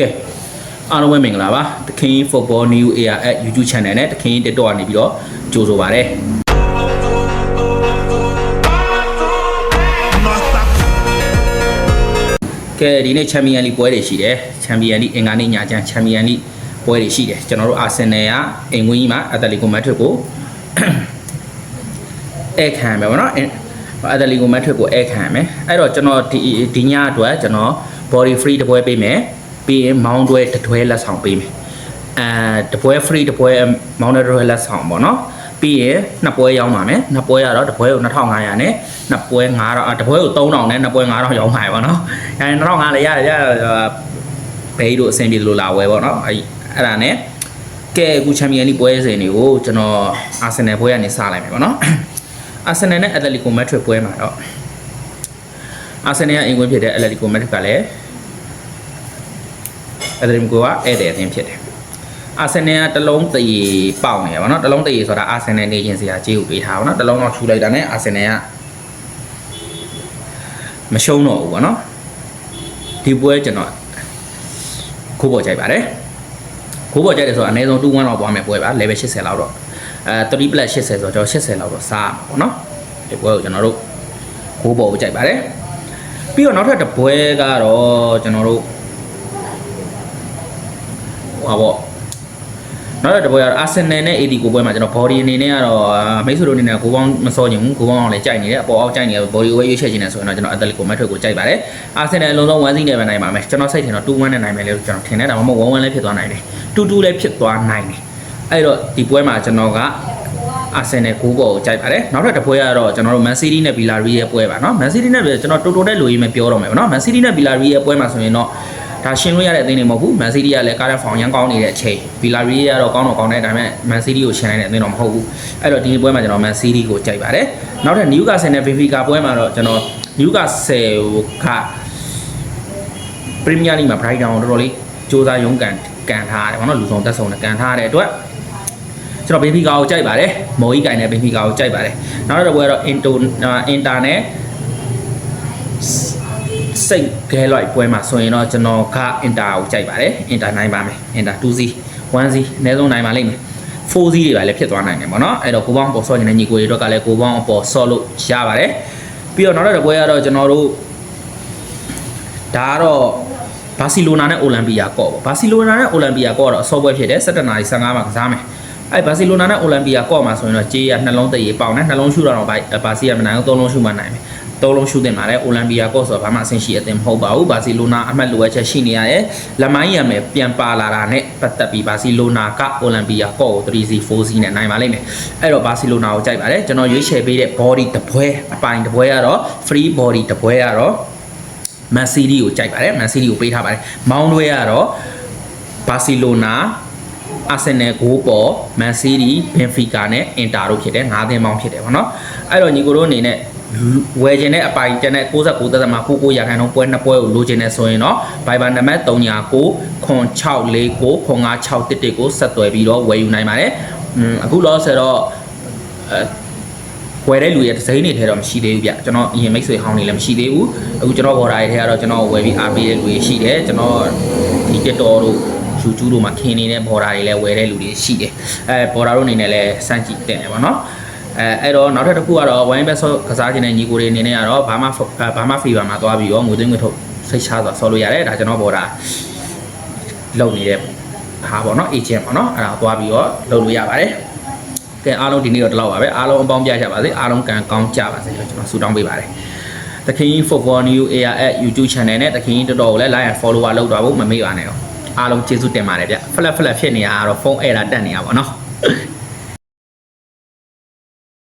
ကဲအားလုံးပဲမင်္ဂလာပါတခင် Football New Era at YouTube Channel နဲ့တခင် TikTok ကနေပြီးတော့ကြိုဆိုပါရစေကဲဒီနေ့ချန်ပီယံလိပွဲတွေရှိတယ်ချန်ပီယံလိအင်္ဂါနေ့ညချမ်းချန်ပီယံလိပွဲတွေရှိတယ်ကျွန်တော်တို့အာဆင်နယ်ကအိမ်ဝင်းကြီးမှာအက်တလီကိုမက်ထရစ်ကိုအဲခံမယ်ဗောနော်အက်တလီကိုမက်ထရစ်ကိုအဲခံမယ်အဲ့တော့ကျွန်တော်ဒီဒီညအတွက်ကျွန်တော် body free တပွဲပေးမယ် ပြီးရင်မောင်းတွဲတစ်တွဲလက်ဆောင်ပေးမယ်အဲတပွဲ free တပွဲမောင်းတွဲတစ်တွဲလက်ဆောင်ဗောနော်ပြီးရင်နှစ်ပွဲရောင်းပါမယ်နှစ်ပွဲကတော့တပွဲကို2500နဲ့နှစ်ပွဲ9000တပွဲကို3000နဲ့နှစ်ပွဲ9000ရောင်းပါရပါနော်အဲ2500လည်းရတယ်ရဘေးတို့အဆင်ပြေလို့လာဝဲဗောနော်အဲအဲ့ဒါနဲ့ကဲအခုချန်ပီယံလိပွဲစဉ်တွေကိုကျွန်တော်အာဆင်နယ်ပွဲကနေစလိုက်မယ်ဗောနော်အာဆင်နယ်နဲ့အက်တလီကိုမက်ထရစ်ပွဲမှာတော့အာဆင်နယ်ကအင်ကွင်းဖြစ်တဲ့အက်တလီကိုမက်ထရစ်ကလည်း အက်တလီကိုကဧည့်သည်အသင်းဖြစ်တယ်အာဆင်နယ်ကတလုံးတရေပေါက်နေရပါတော့တလုံးတရေဆိုတာအာဆင်နယ်နေရင်စရာကြေးကိုပေးထားပါတော့တလုံးတော့ထူလိုက်တာနဲ့အာဆင်နယ်ကမရှုံးတော့ဘူးပေါ့နော်ဒီပွဲကျွန်တော်ခိုးပေါ်ကြိုက်ပါတယ်ခိုးပေါ်ကြိုက်တယ်ဆိုတော့အနည်းဆုံး2-1တော့ပွားမယ်ပွဲပါ level 80လောက်တော့အဲ3 plus 80ဆိုတော့ကျွန်တော်80လောက်တော့စားရမှာပေါ့နော်ဒီပွဲကိုကျွန်တော်တို့ခိုးပေါ်ကိုကြိုက်ပါတယ်ပြီးတော့နောက်ထပ်တစ်ပွဲကတော့ကျွန်တော်တို့ ဟဟာပေါ့နောက်တစ်ပွဲကတော့ Arsenal နဲ့ AD ကိုပွဲမှာကျွန်တော် body အနေနဲ့ကတော့မိတ်ဆွေတို့အနေနဲ့ကိုပေါင်းမစောချင်ဘူးကိုပေါင်းအောင်လည်းကြိုက်နေတယ်အပေါ်အောက်ကြိုက်နေတယ် body weight ရွေးချယ်ချင်တယ်ဆိုရင်တော့ကျွန်တော် Atletico Madrid ကိုကြိုက်ပါတယ် Arsenal အလုံးစုံ1စီးနဲ့ပဲနိုင်ပါမယ်ကျွန်တော်စိတ်ထင်တော့2-1နဲ့နိုင်မယ်လို့ကျွန်တော်ထင်တယ်ဒါမှမဟုတ်1-1လည်းဖြစ်သွားနိုင်တယ်2-2လည်းဖြစ်သွားနိုင်တယ်အဲ့တော့ဒီပွဲမှာကျွန်တော်ကအာဆင်နယ်ကိုဘောကိုကြိုက်ပါတယ်နောက်ထပ်တစ်ပွဲကတော့ကျွန်တော်တို့ Man City နဲ့ Villarreal ရဲ့ပွဲပါเนาะ Man City နဲ့ကျွန်တော်တိုတိုနဲ့လိုရင်းပဲပြောတော့မယ်เนาะ Man City နဲ့ Villarreal ရဲ့ပွဲမှာဆိုရင်တော့ ဒါရှင်းလို့ရတဲ့အသင်းတွေမဟုတ်ဘူး Man City ကလည်းကားတဲ့ဖောင်ရန်ကောင်းနေတဲ့အချိန် Villarreal ကတော့ကောင်းတော့ကောင်းတယ်ဒါပေမဲ့ Man City ကိုရှင်းနိုင်တဲ့အသင်းတော့မဟုတ်ဘူးအဲ့တော့ဒီပွဲမှာကျွန်တော် Man City ကိုကြိုက်ပါတယ်နောက်ထပ် Newcastle နဲ့ Benfica ပွဲမှာတော့ကျွန်တော် Newcastle က Premier League မှာ Brighton ကိုတော်တော်လေးစူးစမ်းရုန်းကန်ကန်ထားရတယ်ဗောနော်လူဆောင်တက်ဆောင်နဲ့ကန်ထားရတဲ့အတွက်ကျွန်တော်ဘင်ဖီကာကိုကြိုက်ပါတယ်မော်ကြီးကိုင်နဲ့ဘင်ဖီကာကိုကြိုက်ပါတယ်နောက်တစ်ပွဲကတော့အင်တိုအင်တာနဲ့ စိတ်ခဲလိုက်ပွဲမှာဆိုရင်တော့ကျွန်တော်ကအင်တာကိုကြိုက်ပါတယ်အင်တာနိုင်ပါမယ်အင်တာ 2C 1C အနည်းဆုံးနိုင်ပါလိမ့်မယ် 4C တွေပါလည်းဖြစ်သွားနိုင်တယ်ပေါ့နော်အဲ့တော့ကိုပေါင်းပေါ်ဆော့နေတဲ့ညီကိုတွေတော့ကလည်းကိုပေါင်းအပေါ်ဆော့လို့ရပါတယ်ပြီးတော့နောက်တစ်ပွဲကတော့ကျွန်တော်တို့ဒါကတော့ဘာစီလိုနာနဲ့အိုလံပီယာကော့ပေါ့ဘာစီလိုနာနဲ့အိုလံပီယာကော့ကတော့အစောပွဲဖြစ်တယ်17နာရီ15မှာကစားမယ်အဲ့ဘာစီလိုနာနဲ့အိုလံပီယာကော့မှာဆိုရင်တော့ကြေးရနှလုံးတရေပေါင်နဲ့နှလုံးရှူတော့ဘာစီရမနိုင်ဘူးသုံးလုံးရှူမှနိုင်မယ် သုံးလုံးရှုတင်ပါတယ်အိုလံပီယာကော့ဆိုတော့ဘာမှအဆင်ရှိအသင်မဟုတ်ပါဘူးဘာစီလိုနာအမှတ်လိုအပ်ချက်ရှိနေရတယ်လက်မိုင်းရမယ်ပြန်ပါလာတာနဲ့ပတ်သက်ပြီးဘာစီလိုနာကအိုလံပီယာကော့ကို 3C 4C နဲ့နိုင်ပါလိမ့်မယ်အဲ့တော့ဘာစီလိုနာကိုကြိုက်ပါတယ်ကျွန်တော်ရွေးချယ်ပေးတဲ့ body တပွဲအပိုင်တပွဲကတော့ free body တပွဲကတော့ Man City ကိုကြိုက်ပါတယ် Man City ကိုပေးထားပါတယ်မောင်းတွဲကတော့ Barcelona Arsenal ကိုပေါ် Man City Benfica နဲ့ Inter တို့ဖြစ်တယ်၅သင်းပေါင်းဖြစ်တယ်ဗောနော်အဲ့တော့ညီကိုတို့အနေနဲ့ ဝယ်ခြင်းတဲ့အပိုင်ကျန်တဲ့69သက်သက်မှာ99ရာခိုင်နှုန်းပွဲနှစ်ပွဲကိုလိုချင်နေဆိုရင်တော့ Viber နံပါတ်39ခွန်649ခွန်5611ကိုဆက်သွယ်ပြီးတော့ဝယ်ယူနိုင်ပါတယ်อืมအခုလောဆယ်တော့အဲဝယ်တဲ့လူရဲ့ဒဇိန်းတွေထဲတော့မရှိသေးဘူးဗျကျွန်တော်အရင်မိတ်ဆွေဟောင်းတွေလည်းမရှိသေးဘူးအခုကျွန်တော်ဘော်ဒါတွေထဲကတော့ကျွန်တော်ဝယ်ပြီးအားပေးတဲ့လူတွေရှိတယ်ကျွန်တော်ဒီ TikTok တို့ YouTube တို့မှာခင်းနေတဲ့ဘော်ဒါတွေလည်းဝယ်တဲ့လူတွေရှိတယ်အဲဘော်ဒါတို့အနေနဲ့လည်းစမ်းကြည့်တဲ့တယ်ပေါ့နော် အဲအဲ့တော့နောက်ထပ်တစ်ခုကတော့ဝိုင်းဘက်ဆော့ကစားခြင်းတဲ့ညီကိုတွေအနေနဲ့ကတော့ဘာမှဘာမှဖီဘာမှာသွားပြီးတော့ငွေသွင်းငွေထုတ်စိတ်ချစွာဆော့လို့ရတယ်ဒါကျွန်တော်ဘော်ဒါလုပ်နေတဲ့ဟာပေါ့နော် agent ပေါ့နော်အဲ့ဒါသွားပြီးတော့လုပ်လို့ရပါတယ်ကဲအားလုံးဒီနေ့တော့ဒီလောက်ပါပဲအားလုံးအပေါင်းပြကြပါစေအားလုံးကံကောင်းကြပါစေလို့ကျွန်တော်ဆုတောင်းပေးပါတယ်တခင် Football New AR at YouTube channel နဲ့တခင်တော်တော်ကိုလည်း like and follower လုပ်သွားဖို့မမေ့ပါနဲ့တော့အားလုံးကျေးဇူးတင်ပါတယ်ဗျ flat flat ဖြစ်နေတာကတော့ဖုန်း error တက်နေတာပေါ့နော်